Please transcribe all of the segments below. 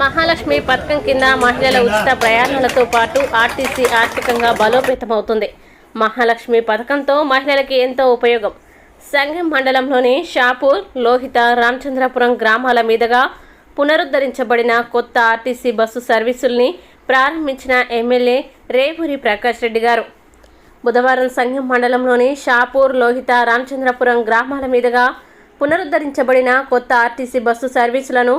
మహాలక్ష్మి పథకం కింద మహిళల ఉచిత ప్రయాణాలతో పాటు ఆర్టీసీ ఆర్థికంగా బలోపేతమవుతుంది. మహాలక్ష్మి పథకంతో మహిళలకి ఎంతో ఉపయోగం. సంగం మండలంలోని షాపూర్ లోహిత రామచంద్రపురం గ్రామాల మీదుగా పునరుద్ధరించబడిన కొత్త ఆర్టీసీ బస్సు సర్వీసుల్ని ప్రారంభించిన ఎమ్మెల్యే రేవూరి ప్రకాష్ రెడ్డి గారు. బుధవారం సంఘం మండలంలోని షాపూర్ లోహిత రామచంద్రపురం గ్రామాల మీదుగా పునరుద్ధరించబడిన కొత్త ఆర్టీసీ బస్సు సర్వీసులను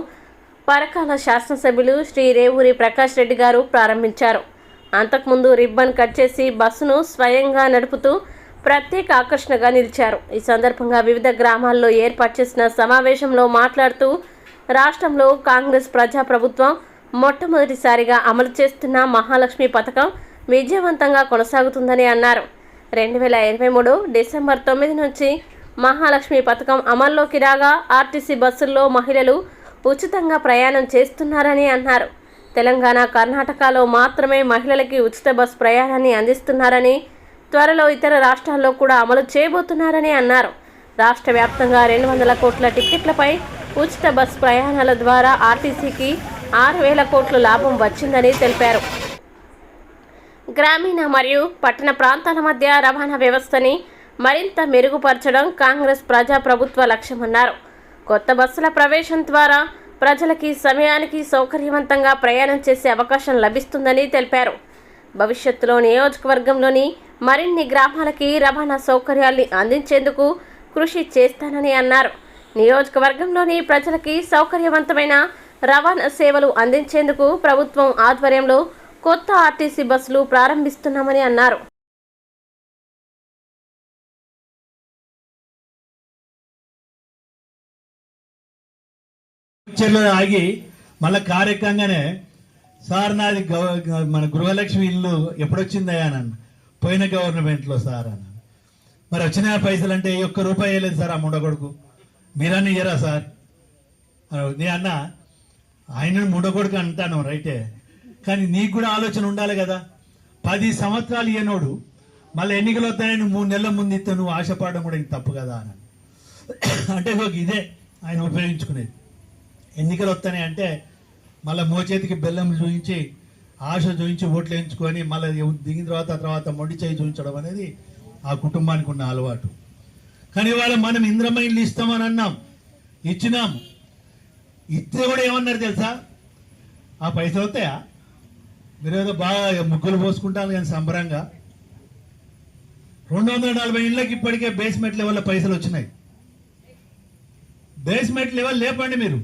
పరకాల శాసనసభ్యులు శ్రీ రేవూరి ప్రకాష్ రెడ్డి గారు ప్రారంభించారు. అంతకుముందు రిబ్బన్ కట్ చేసి బస్సును స్వయంగా నడుపుతూ ప్రత్యేక ఆకర్షణగా నిలిచారు. ఈ సందర్భంగా వివిధ గ్రామాల్లో ఏర్పాటు చేసిన సమావేశంలో మాట్లాడుతూ రాష్ట్రంలో కాంగ్రెస్ ప్రజాప్రభుత్వం మొట్టమొదటిసారిగా అమలు చేస్తున్న మహాలక్ష్మి పథకం విజయవంతంగా కొనసాగుతుందని అన్నారు. రెండు వేల ఇరవై మూడు డిసెంబర్ తొమ్మిది నుంచి మహాలక్ష్మి పథకం అమల్లోకి రాగా ఆర్టీసీ బస్సుల్లో మహిళలు ఉచితంగా ప్రయాణం చేస్తున్నారని అన్నారు. తెలంగాణ కర్ణాటకలో మాత్రమే మహిళలకి ఉచిత బస్ ప్రయాణాన్ని అందిస్తున్నారని త్వరలో ఇతర రాష్ట్రాల్లో కూడా అమలు చేయబోతున్నారని అన్నారు. రాష్ట్ర వ్యాప్తంగా రెండు వందల కోట్ల టిక్కెట్లపై ఉచిత బస్ ప్రయాణాల ద్వారా ఆర్టీసీకి ఆరు వేల కోట్ల లాభం వచ్చిందని తెలిపారు. గ్రామీణ మరియు పట్టణ ప్రాంతాల మధ్య రవాణా వ్యవస్థని మరింత మెరుగుపరచడం కాంగ్రెస్ ప్రజా ప్రభుత్వ లక్ష్యమన్నారు. కొత్త బస్సుల ప్రవేశం ద్వారా ప్రజలకి సమయానికి సౌకర్యవంతంగా ప్రయాణం చేసే అవకాశం లభిస్తుందని తెలిపారు. భవిష్యత్తులో నియోజకవర్గంలోని మరిన్ని గ్రామాలకి రవాణా సౌకర్యాల్ని అందించేందుకు కృషి చేస్తానని అన్నారు. నియోజకవర్గంలోని ప్రజలకి సౌకర్యవంతమైన రవాణా సేవలు అందించేందుకు ప్రభుత్వం ఆధ్వర్యంలో కొత్త ఆర్టీసీ బస్సులు ప్రారంభిస్తున్నామని అన్నారు. పిక్చర్లో ఆగి మళ్ళీ కార్యక్రమంగానే సార్ నాది మన గృహలక్ష్మి ఇల్లు ఎప్పుడొచ్చిందయ్యా? నన్ను పోయిన గవర్నమెంట్లో సార్ అన్న మరి వచ్చిన పైసలు అంటే ఒక్క రూపాయి వేయలేదు సార్ ఆ ముండగొడుకు మీరన్న ఇయ్యరా సార్? నీ అన్న ఆయన ముండగొడుకు అంటాను రైటే. కానీ నీకు కూడా ఆలోచన ఉండాలి కదా. పది సంవత్సరాలు ఇయ్యనోడు మళ్ళీ ఎన్నికలు వస్తాయని మూడు నెలల ముందు ఇస్తే నువ్వు ఆశపడడం కూడా ఇంక తప్పు కదా అని అంటే ఇదే ఆయన ఉపయోగించుకునేది. ఎన్నికలు వస్తాయి అంటే మళ్ళీ మోచేతికి బెల్లం చూపించి ఆశ చూపించి ఓట్లు వేయించుకొని మళ్ళీ దిగిన తర్వాత తర్వాత మొండి చేయి చూపించడం అనేది ఆ కుటుంబానికి ఉన్న అలవాటు. కానీ ఇవాళ మనం ఇంద్రమ్మ ఇల్లు ఇస్తామని అన్నాం ఇచ్చినాం. ఇస్తే కూడా ఏమన్నారు తెలుసా? ఆ పైసలు వస్తాయా? మీరేదో బాగా ముగ్గులు పోసుకుంటాను కానీ సంబరంగా. రెండు వందల నలభై ఇళ్ళకి ఇప్పటికే బేస్మెంట్ లెవెల్లో పైసలు వచ్చినాయి. బేస్మెంట్ లెవెల్ లేపండి మీరు.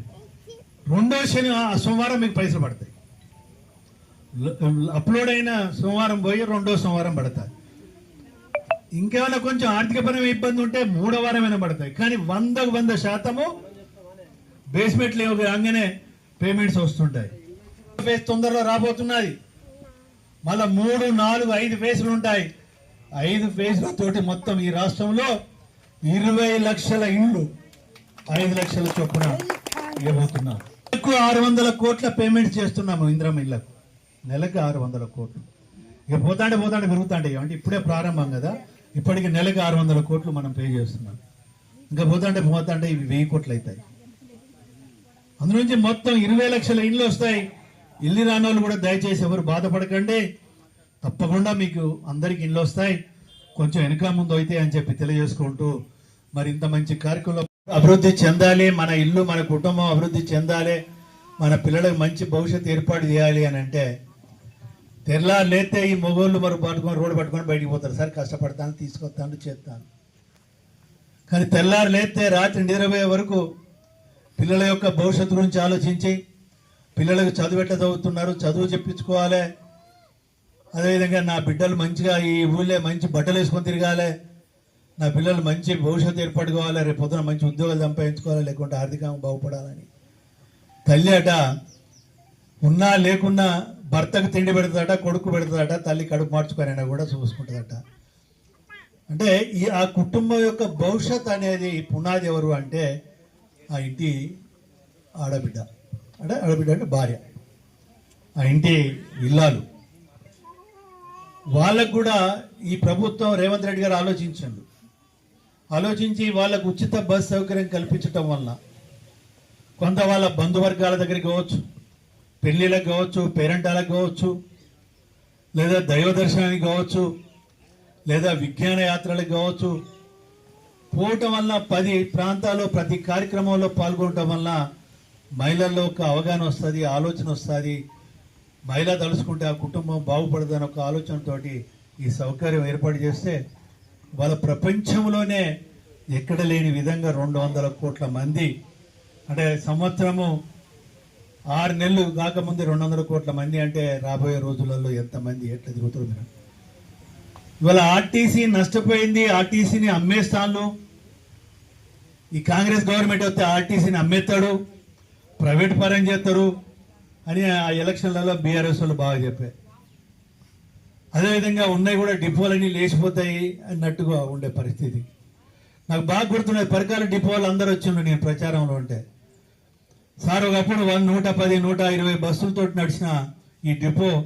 రెండో శని ఆ సోమవారం మీకు పైసలు పడతాయి. అప్లోడ్ అయిన సోమవారం పోయి రెండో సోమవారం పడతాయి. ఇంకేమైనా కొంచెం ఆర్థికపరమైన ఇబ్బంది ఉంటే మూడో వారమైనా పడతాయి. కానీ వందకు వంద శాతము బేస్మెంట్ లేవు రాగానే పేమెంట్స్ వస్తుంటాయి. ఫేస్ తొందరలో రాబోతున్నది. మళ్ళీ మూడు నాలుగు ఐదు ఫేసులు ఉంటాయి. ఐదు ఫేజులతోటి మొత్తం ఈ రాష్ట్రంలో ఇరవై లక్షల ఇండ్లు ఐదు లక్షల చొప్పున ఇవ్వబోతున్నాం. నెలకు ఆరు వందల కోట్ల పేమెంట్ చేస్తున్నాము ఇంద్రం ఇళ్ళకు నెలకు ఆరు వందల కోట్లు. ఇక పోతాంటే పోతాంటే పెరుగుతాంటే అంటే ఇప్పుడే ప్రారంభం కదా. ఇప్పటికి నెలకు ఆరు వందల కోట్లు మనం పే చేస్తున్నాం. ఇంకా పోతాంటే పోతాంటే ఇవి వెయ్యి కోట్లు అవుతాయి. అందులోంచి మొత్తం ఇరవై లక్షల ఇండ్లు వస్తాయి. ఇల్లు రాని వాళ్ళు కూడా దయచేసి ఎవరు బాధపడకండి. తప్పకుండా మీకు అందరికి ఇండ్లు వస్తాయి. కొంచెం వెనక ముందు అయితే అని చెప్పి తెలియజేసుకుంటూ మరి ఇంత మంచి కార్యక్రమం అభివృద్ధి చెందాలి మన ఇల్లు మన కుటుంబం అభివృద్ధి చెందాలి మన పిల్లలకు మంచి భవిష్యత్తు ఏర్పాటు చేయాలి అని అంటే తెల్లారు లేతే ఈ మొగోళ్ళు మరి పట్టుకొని రోడ్డు పట్టుకొని బయటికి పోతారు. సార్ కష్టపడతాను తీసుకొస్తాను చేస్తాను. కానీ తెల్లారు లేతే రాత్రి నిద్రపోయే వరకు పిల్లల యొక్క భవిష్యత్తు గురించి ఆలోచించి పిల్లలకు చదువు ఎట్లా చదువుతున్నారు చదువు చెప్పించుకోవాలి. అదేవిధంగా నా బిడ్డలు మంచిగా ఈ ఊళ్ళో మంచి బట్టలు వేసుకొని తిరగాలి. నా పిల్లలు మంచి భవిష్యత్తు ఏర్పడుకోవాలి రేపు పొద్దున మంచి ఉద్యోగాలు సంపాదించుకోవాలి లేకుంటే ఆర్థికంగా బాగుపడాలని. తల్లి అట ఉన్నా లేకున్నా భర్తకు తిండి పెడుతుందట కొడుకు పెడుతుందట తల్లి కడుపు మార్చుకొని కూడా చూసుకుంటుందట. అంటే ఈ ఆ కుటుంబం యొక్క భవిష్యత్ అనేది పునాది ఎవరు అంటే ఆ ఇంటి ఆడబిడ్డ. అంటే ఆడబిడ్డ అంటే భార్య. ఆ ఇంటి ఇల్లాలు. వాళ్ళకు కూడా ఈ ప్రభుత్వం రేవంత్ రెడ్డి గారు ఆలోచించండు. ఆలోచించి వాళ్ళకు ఉచిత బస్ సౌకర్యం కల్పించటం వల్ల కొంత వాళ్ళ బంధువర్గాల దగ్గరికి కావచ్చు పెళ్ళిళ్ళకి కావచ్చు పేరెంటాలకు కావచ్చు లేదా దైవ దర్శనానికి కావచ్చు లేదా విజ్ఞాన యాత్రలకు కావచ్చు పోవటం వల్ల పది ప్రాంతాల్లో ప్రతి కార్యక్రమంలో పాల్గొనటం వల్ల మహిళల్లో ఒక అవగాహన వస్తుంది ఆలోచన వస్తుంది. మహిళ తలుచుకుంటే ఆ కుటుంబం బాగుపడదని ఒక ఆలోచనతోటి ఈ సౌకర్యం ఏర్పాటు చేస్తే వాళ్ళ ప్రపంచంలోనే ఎక్కడ లేని విధంగా రెండు వందల కోట్ల మంది అంటే సంవత్సరము ఆరు నెలలు కాకముందు రెండు వందల కోట్ల మంది అంటే రాబోయే రోజులలో ఎంతమంది ఎట్లా తిరుగుతారు మీరు? ఇవాళ ఆర్టీసీ నష్టపోయింది ఆర్టీసీని అమ్మేస్తాను ఈ కాంగ్రెస్ గవర్నమెంట్ వస్తే ఆర్టీసీని అమ్మేస్తాడు ప్రైవేట్ పరం చేస్తారు అని ఆ ఎలక్షన్లలో బీఆర్ఎస్ వాళ్ళు బాగా చెప్పారు. అదేవిధంగా ఉన్నాయి కూడా డిపోలన్నీ లేచిపోతాయి అన్నట్టుగా ఉండే పరిస్థితి. నాకు బాగా గుర్తున్నది పరికాల డిపోలు అందరూ వచ్చిండ్రు నేను ప్రచారంలో ఉంటే. సార్ ఒకప్పుడు వన్ నూట పది నూట ఇరవై బస్సులతో నడిచిన ఈ డిపో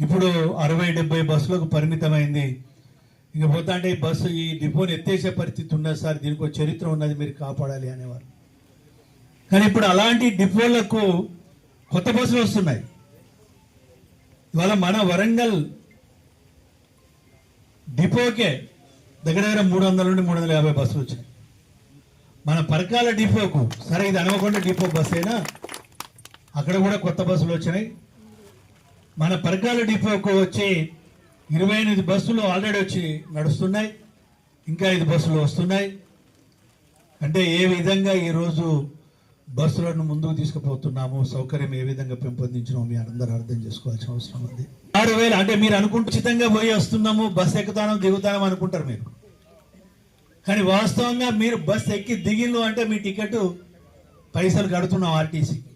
ఇప్పుడు అరవై డెబ్బై బస్సులకు పరిమితమైంది. ఇంక పోతా అంటే ఈ బస్సు ఈ డిపోని ఎత్తేసే పరిస్థితి ఉన్నది సార్. దీనికి ఒక చరిత్ర ఉన్నది మీరు కాపాడాలి అనేవారు. కానీ ఇప్పుడు అలాంటి డిపోలకు కొత్త బస్సులు వస్తున్నాయి. ఇవాళ మన వరంగల్ డిపోకే దగ్గర దగ్గర మూడు వందల నుండి మూడు వందల యాభై బస్సులు వచ్చినాయి మన పరకాల డిపోకు సరే ఇది అనవకొండ డిపో బస్ అయినా అక్కడ కూడా కొత్త బస్సులు వచ్చినాయి. మన పరకాల డిపోకు వచ్చి ఇరవై ఎనిమిది బస్సులు ఆల్రెడీ వచ్చి నడుస్తున్నాయి. ఇంకా ఐదు బస్సులు వస్తున్నాయి. అంటే ఏ విధంగా ఈరోజు బస్సులను ముందుకు తీసుకుపోతున్నాము సౌకర్యం ఏ విధంగా పెంపొందించినామో మీ అందరూ అర్థం చేసుకోవాల్సిన అవసరం ఉంది. ఆరు వేలు అంటే మీరు అనుకుంటూ ఉచితంగా పోయి వస్తున్నాము బస్ ఎక్కుతానం దిగుతానం అనుకుంటారు మీరు. కానీ వాస్తవంగా మీరు బస్ ఎక్కి దిగిందో అంటే మీ టికెట్ పైసలు కడుతున్నాం ఆర్టీసీకి.